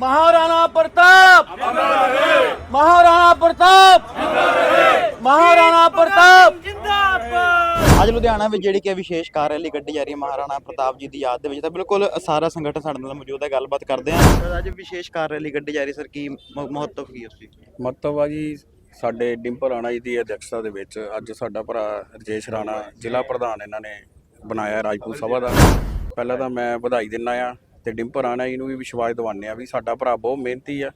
ਮਹਾਰਾਣਾ ਪ੍ਰਤਾਪ। ਮਹਾਰਾਣਾ ਪ੍ਰਤਾਪ। ਮਹਾਰਾਣਾ ਪ੍ਰਤਾਪ। ਅੱਜ ਲੁਧਿਆਣਾ ਵਿੱਚ ਜਿਹੜੀ ਕਿ ਵਿਸ਼ੇਸ਼ ਕਾਰ ਰੈਲੀ ਕੱਢੀ ਜਾ ਰਹੀ ਹੈ ਮਹਾਰਾਣਾ ਪ੍ਰਤਾਪ ਜੀ ਦੀ ਯਾਦ ਦੇ ਵਿੱਚ ਤਾਂ ਬਿਲਕੁਲ ਸਾਰਾ ਸੰਗਠਨ ਸਾਡੇ ਨਾਲ ਮੌਜੂਦ ਹੈ ਗੱਲਬਾਤ ਕਰਦੇ ਹਾਂ। ਅੱਜ ਵਿਸ਼ੇਸ਼ ਕਾਰ ਰੈਲੀ ਕੱਢੀ ਜਾ ਰਹੀ ਸਰ ਕੀ ਮਹੱਤਵ ਕੀ ਉਸ ਦੀ? ਮਹੱਤਵ ਆ ਜੀ ਸਾਡੇ ਡਿੰਪਲ ਰਾਣਾ ਜੀ ਦੀ ਅਧਿਕਸ਼ਤਾ ਦੇ ਵਿੱਚ ਅੱਜ ਸਾਡਾ ਭਰਾ ਰਜੇਸ਼ ਰਾਣਾ ਜ਼ਿਲ੍ਹਾ ਪ੍ਰਧਾਨ ਇਹਨਾਂ ਨੇ ਬਣਾਇਆ ਰਾਜਪੂਤ ਸਭਾ ਦਾ। ਪਹਿਲਾਂ ਤਾਂ ਮੈਂ ਵਧਾਈ ਦਿੰਦਾ ਆ ਤੇ ਡਿੰਪਲ ਰਾਣਾ ਜੀ ਨੂੰ ਵੀ ਵਿਸ਼ਵਾਸ ਦਿਵਾਉਂਦੇ ਆ ਵੀ ਸਾਡਾ ਭਰਾ ਬਹੁਤ ਮਿਹਨਤੀ ਆ।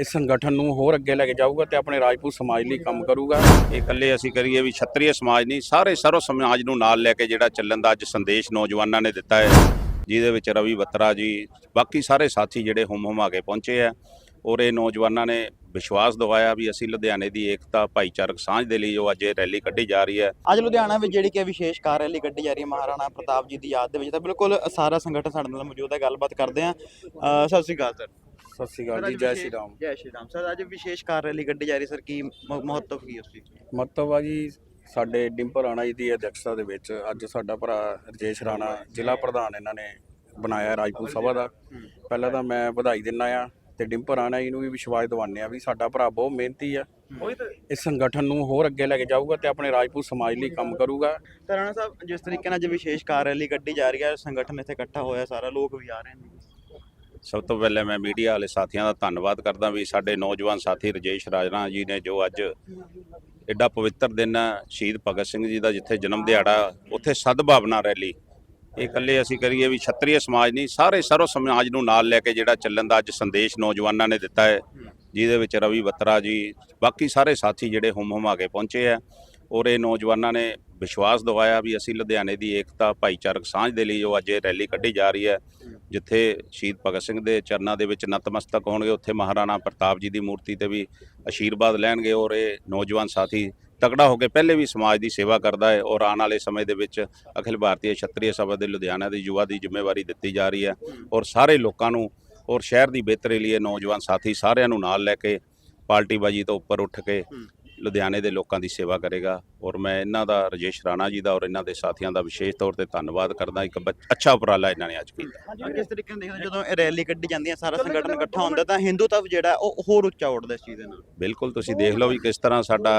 ਇਸ ਸੰਗਠਨ ਨੂੰ ਹੋਰ ਅੱਗੇ ਲੈ ਕੇ ਜਾਊਗਾ ਤੇ ਆਪਣੇ ਰਾਜਪੂਤ ਸਮਾਜ ਲਈ ਕੰਮ ਕਰੂਗਾ। ਇਹ ਇਕੱਲੇ ਅਸੀਂ ਕਰੀਏ ਵੀ ਛਤਰੀਏ ਸਮਾਜ ਨਹੀਂ ਸਾਰੇ ਸਰਵ ਸਮਾਜ ਨੂੰ ਨਾਲ ਲੈ ਕੇ ਜਿਹੜਾ ਚੱਲਣ ਦਾ ਅੱਜ ਸੰਦੇਸ਼ ਨੌਜਵਾਨਾਂ ਨੇ ਦਿੱਤਾ ਹੈ ਜਿਹਦੇ ਵਿੱਚ ਰਵੀ ਬੱਤਰਾ ਜੀ ਬਾਕੀ ਸਾਰੇ ਸਾਥੀ ਜਿਹੜੇ ਹੁਮ ਹੁਮਾ ਕੇ ਪਹੁੰਚੇ ਆ। ਔਰ ਇਹ ਨੌਜਵਾਨਾਂ ਨੇ ਵਿਸ਼ਵਾਸ ਦਿਵਾਇਆ ਵੀ ਅਸੀਂ ਲੁਧਿਆਣੇ ਦੀ ਏਕਤਾ ਭਾਈਚਾਰਕ ਸਾਂਝ ਦੇ ਲਈ ਜੋ ਅੱਜ ਇਹ ਰੈਲੀ ਕੱਢੀ ਜਾ ਰਹੀ ਹੈ। ਅੱਜ ਲੁਧਿਆਣਾ ਵਿੱਚ ਜਿਹੜੀ ਕਿ ਵਿਸ਼ੇਸ਼ ਕਾਰ ਰੈਲੀ ਕੱਢੀ ਜਾ ਰਹੀ ਹੈ ਮਹਾਰਾਣਾ ਪ੍ਰਤਾਪ ਜੀ ਦੀ ਯਾਦ ਦੇ ਵਿੱਚ ਤਾਂ ਬਿਲਕੁਲ ਸਾਰਾ ਸੰਗਠਨ ਸਾਡੇ ਨਾਲ ਮੌਜੂਦ ਹੈ ਗੱਲਬਾਤ ਕਰਦੇ ਹਾਂ। ਅਹ ਸਤਿ ਸ਼੍ਰੀ ਅਕਾਲ ਸਰ। ਸਤਿ ਸ਼੍ਰੀ ਅਕਾਲ ਜੀ ਜੈ ਸ਼੍ਰੀ ਰਾਮ। ਜੈ ਸ਼੍ਰੀ ਰਾਮ। ਸਰ ਅੱਜ ਵਿਸ਼ੇਸ਼ ਕਾਰ ਰੈਲੀ ਕੱਢੀ ਜਾ ਰਹੀ ਸਰ ਕੀ ਮਹੱਤਵ ਕੀ ਉਸ ਦੀ ਮਹੱਤਵ ਆ ਜੀ ਸਾਡੇ ਡਿੰਪਲ ਰਾਣਾ ਜੀ ਦੀ ਅਧਿਕਸ਼ਤਾ ਦੇ ਵਿੱਚ ਅੱਜ ਸਾਡਾ ਭਰਾ ਰਜੇਸ਼ ਰਾਣਾ ਜ਼ਿਲ੍ਹਾ ਪ੍ਰਧਾਨ ਇਹਨਾਂ ਨੇ ਬਣਾਇਆ ਰਾਜਪੂਤ ਸਭਾ ਦਾ। ਪਹਿਲਾਂ ਤਾਂ ਮੈਂ ਵਧਾਈ ਦਿੰਦਾ ਆ ਤੇ ਡਿੰਪਲ ਰਾਣਾ ਜੀ ਨੂੰ ਵੀ ਵਿਸ਼ਵਾਸ ਦਿਵਾਉਂਦੇ ਆ ਵੀ ਸਾਡਾ ਭਰਾ ਬਹੁਤ ਮਿਹਨਤੀ ਆ। ਇਸ ਸੰਗਠਨ ਨੂੰ ਹੋਰ ਅੱਗੇ ਲੈ ਕੇ ਜਾਊਗਾ ਤੇ ਆਪਣੇ ਰਾਜਪੂਤ ਸਮਾਜ ਲਈ ਕੰਮ ਕਰੂਗਾ। ਤਾਂ ਰਾਣਾ ਸਾਹਿਬ ਜਿਸ ਤਰੀਕੇ ਨਾਲ ਅੱਜ ਵਿਸ਼ੇਸ਼ ਕਾਰ ਰੈਲੀ ਕੱਢੀ ਜਾ ਰਹੀ ਹੈ ਸੰਗਠਨ ਇੱਥੇ ਇਕੱਠਾ ਹੋਇਆ ਸਾਰਾ ਲੋਕ ਵੀ ਆ ਰਹੇ ਨੇ। ਸਭ ਤੋਂ ਪਹਿਲੇ ਮੈਂ ਮੀਡੀਆ ਵਾਲੇ ਸਾਥੀਆਂ ਦਾ ਧੰਨਵਾਦ ਕਰਦਾ ਵੀ ਸਾਡੇ ਨੌਜਵਾਨ ਸਾਥੀ ਰਜੇਸ਼ ਰਾਜਨਾ ਜੀ ਨੇ ਜੋ ਅੱਜ ਐਡਾ ਪਵਿੱਤਰ ਦਿਨ ਹੈ ਸ਼ਹੀਦ ਭਗਤ ਸਿੰਘ ਜੀ ਦਾ ਜਿੱਥੇ ਜਨਮ ਦਿਹਾੜਾ ਉੱਥੇ ਸਦਭਾਵਨਾ ਰੈਲੀ ਇਹ ਇਕੱਲੇ ਅਸੀਂ ਕਰੀਏ ਵੀ ਛਤਰੀਏ ਸਮਾਜ ਨਹੀਂ, ਸਾਰੇ ਸਰਵ ਸਮਾਜ ਨੂੰ ਨਾਲ ਲੈ ਕੇ ਜਿਹੜਾ ਚੱਲਣ ਦਾ ਅੱਜ ਸੰਦੇਸ਼ ਨੌਜਵਾਨਾਂ ਨੇ ਦਿੱਤਾ ਹੈ, ਜਿਹਦੇ ਵਿੱਚ ਰਵੀ ਬੱਤਰਾ ਜੀ, ਬਾਕੀ ਸਾਰੇ ਸਾਥੀ ਜਿਹੜੇ ਹੁਮ ਆ ਕੇ ਪਹੁੰਚੇ ਆ, ਔਰ ਇਹ ਨੌਜਵਾਨਾਂ ਨੇ ਵਿਸ਼ਵਾਸ ਦਿਵਾਇਆ ਵੀ ਅਸੀਂ ਲੁਧਿਆਣੇ ਦੀ ਏਕਤਾ ਭਾਈਚਾਰਕ ਸਾਂਝ ਦੇ ਲਈ ਜੋ ਅੱਜ ਇਹ ਰੈਲੀ ਕੱਢੀ ਜਾ ਰਹੀ ਹੈ, ਜਿੱਥੇ ਸ਼ਹੀਦ ਭਗਤ ਸਿੰਘ ਦੇ ਚਰਨਾਂ ਦੇ ਵਿੱਚ ਨਤਮਸਤਕ ਹੋਣਗੇ, ਉੱਥੇ ਮਹਾਰਾਣਾ ਪ੍ਰਤਾਪ ਜੀ ਦੀ ਮੂਰਤੀ ਤੇ ਵੀ ਅਸ਼ੀਰਵਾਦ ਲੈਣਗੇ, ਔਰ ਇਹ ਨੌਜਵਾਨ ਸਾਥੀ ਤਕੜਾ ਹੋ ਕੇ ਪਹਿਲੇ ਵੀ ਸਮਾਜ ਦੀ ਸੇਵਾ ਕਰਦਾ ਹੈ ਔਰ ਆਉਣ ਵਾਲੇ ਸਮੇਂ ਦੇ ਵਿੱਚ ਅਖਿਲ ਭਾਰਤੀ ਛਤਰੀਏ ਸਭਾ ਦੇ ਲੁਧਿਆਣਾ ਦੀ ਯੁਵਾ ਦੀ ਜ਼ਿੰਮੇਵਾਰੀ ਦਿੱਤੀ ਜਾ ਰਹੀ ਹੈ ਔਰ ਸਾਰੇ ਲੋਕਾਂ ਨੂੰ ਔਰ ਸ਼ਹਿਰ ਦੀ ਬਿਹਤਰੀ ਲਈ ਨੌਜਵਾਨ ਸਾਥੀ ਸਾਰਿਆਂ ਨੂੰ ਨਾਲ ਲੈ ਕੇ ਪਾਰਟੀਬਾਜੀ ਤੋਂ ਉੱਪਰ ਉੱਠ ਕੇ ਲੁਧਿਆਣੇ ਦੇ ਲੋਕਾਂ ਦੀ ਸੇਵਾ ਕਰੇਗਾ ਔਰ ਮੈਂ ਇਹਨਾਂ ਦਾ ਰਜੇਸ਼ ਰਾਣਾ ਜੀ ਦਾ ਔਰ ਇਹਨਾਂ ਦੇ ਸਾਥੀਆਂ ਦਾ ਵਿਸ਼ੇਸ਼ ਤੌਰ ਤੇ ਧੰਨਵਾਦ ਕਰਦਾ ਇੱਕ ਅੱਛਾ ਉਪਰਾਲਾ ਇਹਨਾਂ ਨੇ ਅੱਜ ਕੀਤਾ। ਕਿਸ ਤਰੀਕੇ ਨਾਲ ਦੇਖਦੇ ਹੋ, ਜਦੋਂ ਇਹ ਰੈਲੀ ਕੱਢੀ ਜਾਂਦੀ ਹੈ ਸਾਰਾ ਸੰਗਠਨ ਇਕੱਠਾ ਹੁੰਦਾ ਤਾਂ ਹਿੰਦੂਤਵ ਜਿਹੜਾ ਉਹ ਹੋਰ ਉੱਚਾ ਉੱਠਦਾ ਇਸ ਚੀਜ਼ ਦੇ ਨਾਲ। ਬਿਲਕੁਲ ਤੁਸੀਂ ਦੇਖ ਲਓ ਵੀ ਕਿਸ ਤਰ੍ਹਾਂ ਸਾਡਾ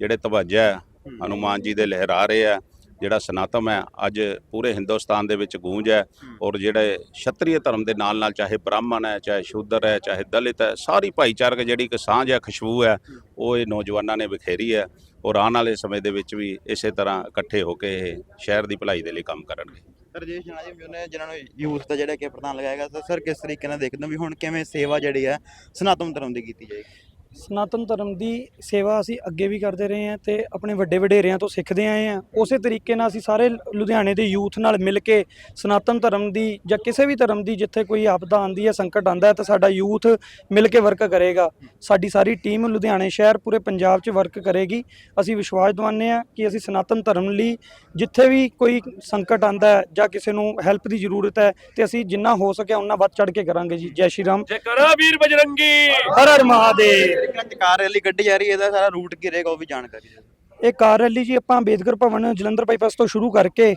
ਜਿਹੜੇ ਤਵੱਜਾ ਹੈ ਹਨੂਮਾਨ ਜੀ ਦੇ ਲਹਿਰਾ ਰਹੇ ਆ ਜਿਹੜਾ ਸਨਾਤਮ ਹੈ ਅੱਜ ਪੂਰੇ ਹਿੰਦੁਸਤਾਨ ਦੇ ਵਿੱਚ ਗੂੰਜ ਹੈ ਔਰ ਜਿਹੜੇ ਛਤਰੀਏ ਧਰਮ ਦੇ ਨਾਲ ਨਾਲ ਚਾਹੇ ਬ੍ਰਾਹਮਣ ਹੈ ਚਾਹੇ ਸ਼ੂਦਰ ਹੈ ਚਾਹੇ ਦਲਿਤ ਹੈ ਸਾਰੀ ਭਾਈਚਾਰਕ ਜਿਹੜੀ ਇੱਕ ਸਾਂਝ ਹੈ ਖੁਸ਼ਬੂ ਹੈ ਉਹ ਇਹ ਨੌਜਵਾਨਾਂ ਨੇ ਵਿਖੇਰੀ ਹੈ ਔਰ ਆਉਣ ਵਾਲੇ ਸਮੇਂ ਦੇ ਵਿੱਚ ਵੀ ਇਸੇ ਤਰ੍ਹਾਂ ਇਕੱਠੇ ਹੋ ਕੇ ਇਹ ਸ਼ਹਿਰ ਦੀ ਭਲਾਈ ਦੇ ਲਈ ਕੰਮ ਕਰਨਗੇ। ਰਜੇਸ਼ ਜਨਾ ਜੀ ਵੀ ਉਹਨੇ ਜਿਨ੍ਹਾਂ ਨੂੰ ਯੂਥ ਦਾ ਜਿਹੜਾ ਕਿ ਪ੍ਰਧਾਨ ਲਗਾਏਗਾ ਤਾਂ ਸਰ ਕਿਸ ਤਰੀਕੇ ਨਾਲ ਦੇਖਦੇ ਹੋ ਵੀ ਹੁਣ ਕਿਵੇਂ ਸੇਵਾ ਜਿਹੜੀ ਹੈ ਸਨਾਤਨ ਧਰਮ ਦੀ ਕੀਤੀ ਜਾਏਗੀ? ਸਨਾਤਨ ਧਰਮ ਦੀ ਸੇਵਾ ਅਸੀਂ ਅੱਗੇ ਵੀ ਕਰਦੇ ਰਹੇ ਹਾਂ ਤੇ ਆਪਣੇ ਵੱਡੇ ਵਡੇਰਿਆਂ ਤੋਂ ਸਿੱਖਦੇ ਆਏ ਹਾਂ। ਉਸੇ ਤਰੀਕੇ ਨਾਲ ਅਸੀਂ ਸਾਰੇ ਲੁਧਿਆਣੇ ਦੇ ਯੂਥ ਨਾਲ ਮਿਲ ਕੇ ਸਨਾਤਨ ਧਰਮ ਦੀ ਜਾਂ ਕਿਸੇ ਵੀ ਧਰਮ ਦੀ ਜਿੱਥੇ ਕੋਈ ਆਪਦਾ ਆਂਦੀ ਹੈ ਸੰਕਟ ਆਂਦਾ ਹੈ ਤਾਂ ਸਾਡਾ ਯੂਥ ਮਿਲ ਕੇ ਵਰਕ ਕਰੇਗਾ। ਸਾਡੀ ਸਾਰੀ ਟੀਮ ਲੁਧਿਆਣੇ ਸ਼ਹਿਰ ਪੂਰੇ ਪੰਜਾਬ 'ਚ ਵਰਕ ਕਰੇਗੀ। ਅਸੀਂ ਵਿਸ਼ਵਾਸ ਦਿਵਾਉਂਦੇ ਹਾਂ ਕਿ ਅਸੀਂ ਸਨਾਤਨ ਧਰਮ ਲਈ ਜਿੱਥੇ ਵੀ ਕੋਈ ਸੰਕਟ ਆਂਦਾ ਹੈ ਜਾਂ ਕਿਸੇ ਨੂੰ ਹੈਲਪ ਦੀ ਜ਼ਰੂਰਤ ਹੈ ਤੇ ਅਸੀਂ ਜਿੰਨਾ ਹੋ ਸਕਿਆ ਉਹਨਾਂ ਵੱਧ ਚੜ ਕੇ ਕਰਾਂਗੇ ਜੀ। ਜੈ ਸ਼੍ਰੀ ਰਾਮ। ਜੈਕਾਰਾ ਵੀਰ ਬਜਰੰਗੀ। ਹਰ ਹਰ ਮਹਾਦੇਵ। ਕਾਰ ਰੈਲੀ ਕੱਢੀ ਜਾ ਰਹੀ ਹੈ ਇਹਦਾ ਸਾਰਾ ਰੂਟ ਕੀ ਰਹੇਗਾ ਉਹ ਵੀ ਜਾਣਕਾਰੀ ਦਿਓ ਇਹ ਕਾਰ ਰੈਲੀ ਜੀ ਆਪਾਂ ਅੰਬੇਦਕਰ ਭਵਨ ਜਲੰਧਰ ਬਾਈਪਾਸ ਤੋਂ ਸ਼ੁਰੂ ਕਰਕੇ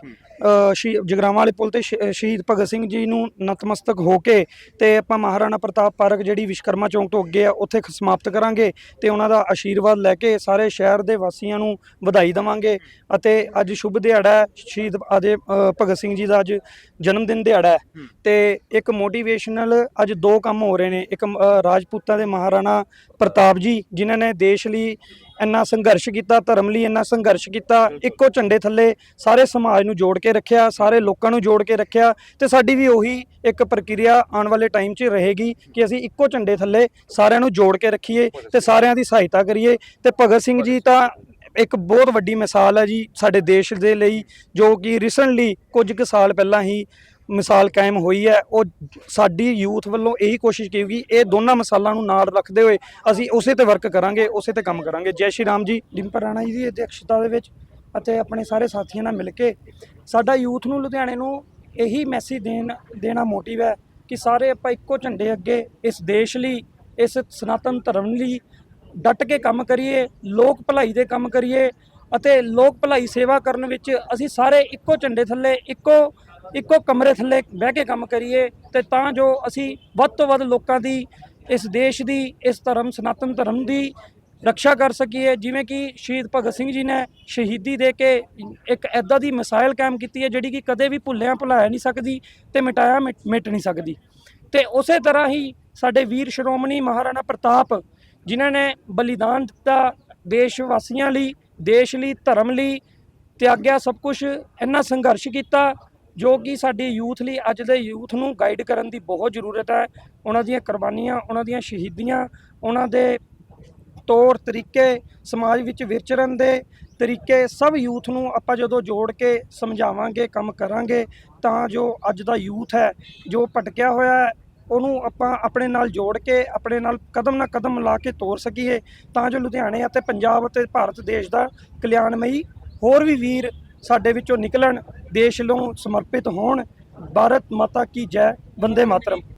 ਸ਼ਹੀ- ਜਗਰਾਵਾਂ ਵਾਲੇ ਪੁਲ ਤੇ ਸ਼ਹੀਦ ਭਗਤ ਸਿੰਘ ਜੀ ਨੂੰ ਨਤਮਸਤਕ ਹੋ ਕੇ ਤੇ ਆਪਾਂ ਮਹਾਰਾਣਾ ਪ੍ਰਤਾਪ ਪਾਰਕ ਜਿਹੜੀ ਵਿਸ਼ਕਰਮਾ ਚੌਂਕ ਤੋਂ ਅੱਗੇ ਆ ਉੱਥੇ ਖ- ਸਮਾਪਤ ਕਰਾਂਗੇ ਤੇ ਉਹਨਾਂ ਦਾ ਆਸ਼ੀਰਵਾਦ ਲੈ ਕੇ ਸਾਰੇ ਸ਼ਹਿਰ ਦੇ ਵਾਸੀਆਂ ਨੂੰ ਵਧਾਈ ਦੇਵਾਂਗੇ ਅਤੇ ਅੱਜ ਸ਼ੁਭ ਦਿਹਾੜਾ ਹੈ ਸ਼ਹੀਦ ਆਦੇ ਅ, ਭਗਤ ਸਿੰਘ ਜੀ ਦਾ ਅੱਜ ਜਨਮ ਦਿਨ ਦਿਹਾੜਾ ਹੈ ਹੂੰ। ਤੇ ਇੱਕ ਮੋਟੀਵੇਸ਼ਨਲ ਅੱਜ ਦੋ ਕੰਮ ਹੋ ਰਹੇ ਨੇ ਇੱਕ ਅ, ਰਾਜਪੂਤਾਂ ਦੇ ਮਹਾਰਾਣਾ ਪ੍ਰਤਾਪ ਜੀ ਜਿਨ੍ਹਾਂ ਨੇ ਦੇਸ਼ ਲਈ ਇੰਨਾ ਸੰਘਰਸ਼ ਕੀਤਾ ਧਰਮ ਲਈ ਇੰਨਾ ਸੰਘਰਸ਼ ਕੀਤਾ ਇੱਕੋ ਝੰਡੇ ਥੱਲੇ ਸਾਰੇ ਸਮਾਜ ਨੂੰ ਜੋੜ ਕੇ ਰੱਖਿਆ, ਸਾਰੇ ਲੋਕਾਂ ਨੂੰ ਜੋੜ ਕੇ ਰੱਖਿਆ ਤੇ ਸਾਡੀ ਵੀ ਉਹੀ ਇੱਕ ਪ੍ਰਕਿਰਿਆ ਆਉਣ ਵਾਲੇ ਟਾਈਮ 'ਚ ਰਹੇਗੀ ਕਿ ਅਸੀਂ ਇੱਕੋ ਝੰਡੇ ਥੱਲੇ ਸਾਰਿਆਂ ਨੂੰ ਜੋੜ ਕੇ ਰੱਖੀਏ ਤੇ ਸਾਰਿਆਂ ਦੀ ਸਹਾਇਤਾ ਕਰੀਏ। ਤੇ ਭਗਤ ਸਿੰਘ ਜੀ ਤਾਂ ਇੱਕ ਬਹੁਤ ਵੱਡੀ ਮਿਸਾਲ ਹੈ ਜੀ ਸਾਡੇ ਦੇਸ਼ ਦੇ ਲਈ, ਜੋ ਕਿ ਰੀਸੈਂਟਲੀ ਕੁਝ ਕੁ ਸਾਲ ਪਹਿਲਾਂ ਹੀ ਮਿਸਾਲ ਕਾਇਮ ਹੋਈ ਹੈ। ਉਹ ਸਾਡੀ ਯੂਥ ਵੱਲੋਂ ਇਹੀ ਕੋਸ਼ਿਸ਼ ਕੀਤੀ ਇਹ ਦੋਨਾਂ ਮਿਸਾਲਾਂ ਨੂੰ ਨਾਲ ਰੱਖਦੇ ਹੋਏ ਅਸੀਂ ਉਸੇ ਤੇ ਵਰਕ ਕਰਾਂਗੇ, ਉਸੇ ਤੇ ਕੰਮ ਕਰਾਂਗੇ। ਜੈ ਸ਼੍ਰੀ ਰਾਮ ਜੀ। ਡਿੰਪਰ ਰਾਣਾ ਜੀ ਦੀ ਅਧਿਕਸ਼ਤਾ ਦੇ ਵਿੱਚ ਅਤੇ ਆਪਣੇ ਸਾਰੇ ਸਾਥੀਆਂ ਨਾਲ ਮਿਲ ਕੇ ਸਾਡਾ ਯੂਥ ਨੂੰ ਲੁਧਿਆਣੇ ਨੂੰ ਇਹੀ ਮੈਸੇਜ ਦੇਣ, ਦੇਣਾ ਮੋਟਿਵ ਹੈ ਕਿ ਸਾਰੇ ਆਪਾਂ ਇੱਕੋ ਝੰਡੇ ਅੱਗੇ ਇਸ ਦੇਸ਼ ਲਈ, ਇਸ ਸਨਾਤਨ ਧਰਮ ਲਈ ਡਟ ਕੇ ਕੰਮ ਕਰੀਏ, ਲੋਕ ਭਲਾਈ ਦੇ ਕੰਮ ਕਰੀਏ ਅਤੇ ਲੋਕ ਭਲਾਈ ਸੇਵਾ ਕਰਨ ਵਿੱਚ ਅਸੀਂ ਸਾਰੇ ਇੱਕੋ ਝੰਡੇ ਥੱਲੇ, ਇੱਕੋ ਇੱਕੋ ਕਮਰੇ ਥੱਲੇ ਬਹਿ ਕੇ ਕੰਮ ਕਰੀਏ ਤੇ ਤਾਂ ਜੋ ਅਸੀਂ ਵੱਧ ਤੋਂ ਵੱਧ ਲੋਕਾਂ ਦੀ, ਇਸ ਦੇਸ਼ ਦੀ, ਇਸ ਧਰਮ, ਸਨਾਤਨ ਧਰਮ ਦੀ ਰੱਖਿਆ ਕਰ ਸਕੀਏ। ਜਿਵੇਂ ਕਿ ਸ਼ਹੀਦ ਭਗਤ ਸਿੰਘ ਜੀ ਨੇ ਸ਼ਹੀਦੀ ਦੇ ਕੇ ਇੱਕ ਐਦਾਂ ਦੀ ਮਿਸਾਈਲ ਕਾਇਮ ਕੀਤੀ ਹੈ, ਜਿਹੜੀ ਕਿ ਕਦੇ ਵੀ ਭੁੱਲਿਆ ਭੁਲਾਇਆ ਨਹੀਂ ਸਕਦੀ ਤੇ ਮਿਟਾਇਆ ਮਿਟ ਮਿਟ ਨਹੀਂ ਸਕਦੀ। ਤੇ ਉਸੇ ਤਰ੍ਹਾਂ ਹੀ ਸਾਡੇ ਵੀਰ ਸ਼੍ਰੋਮਣੀ ਮਹਾਰਾਣਾ ਪ੍ਰਤਾਪ, ਜਿਨ੍ਹਾਂ ਨੇ ਬਲੀਦਾਨ ਦਿੱਤਾ ਦੇਸ਼ ਵਾਸੀਆਂ ਲਈ, ਦੇਸ਼ ਲਈ, ਧਰਮ ਲਈ, ਤਿਆਗਿਆ ਸਭ ਕੁਝ ਇੰਨਾ ਸੰਘਰਸ਼ ਕੀਤਾ, ਜੋ ਕਿ ਸਾਡੀ ਯੂਥ ਲਈ, ਅੱਜ ਦੇ ਯੂਥ ਨੂੰ ਗਾਈਡ ਕਰਨ ਦੀ ਬਹੁਤ ਜ਼ਰੂਰਤ ਹੈ। ਉਹਨਾਂ ਦੀਆਂ ਕੁਰਬਾਨੀਆਂ, ਉਹਨਾਂ ਦੀਆਂ ਸ਼ਹੀਦੀਆਂ, ਉਹਨਾਂ ਦੇ ਤੌਰ ਤਰੀਕੇ ਸਮਾਜ ਵਿੱਚ ਵਿਚਰਨ ਦੇ ਤਰੀਕੇ ਸਭ ਯੂਥ ਨੂੰ ਆਪਾਂ ਜਦੋਂ ਜੋੜ ਕੇ ਸਮਝਾਵਾਂਗੇ, ਕੰਮ ਕਰਾਂਗੇ, ਤਾਂ ਜੋ ਅੱਜ ਦਾ ਯੂਥ ਹੈ, ਜੋ ਭਟਕਿਆ ਹੋਇਆ ਹੈ, ਉਹਨੂੰ ਆਪਾਂ ਆਪਣੇ ਨਾਲ ਜੋੜ ਕੇ, ਆਪਣੇ ਨਾਲ ਕਦਮ ਨਾ ਕਦਮ ਲਾ ਕੇ ਤੋਰ ਸਕੀਏ, ਤਾਂ ਜੋ ਲੁਧਿਆਣੇ ਅਤੇ ਪੰਜਾਬ ਅਤੇ ਭਾਰਤ ਦੇਸ਼ ਦਾ ਕਲਿਆਣਮਈ ਹੋਰ ਵੀ ਵੀਰ ਸਾਡੇ ਵਿੱਚੋਂ ਨਿਕਲਣ, ਦੇਸ਼ ਨੂੰ ਸਮਰਪਿਤ ਹੋਣ। ਭਾਰਤ ਮਾਤਾ ਕੀ ਜੈ, ਵੰਦੇ ਮਾਤਰਮ।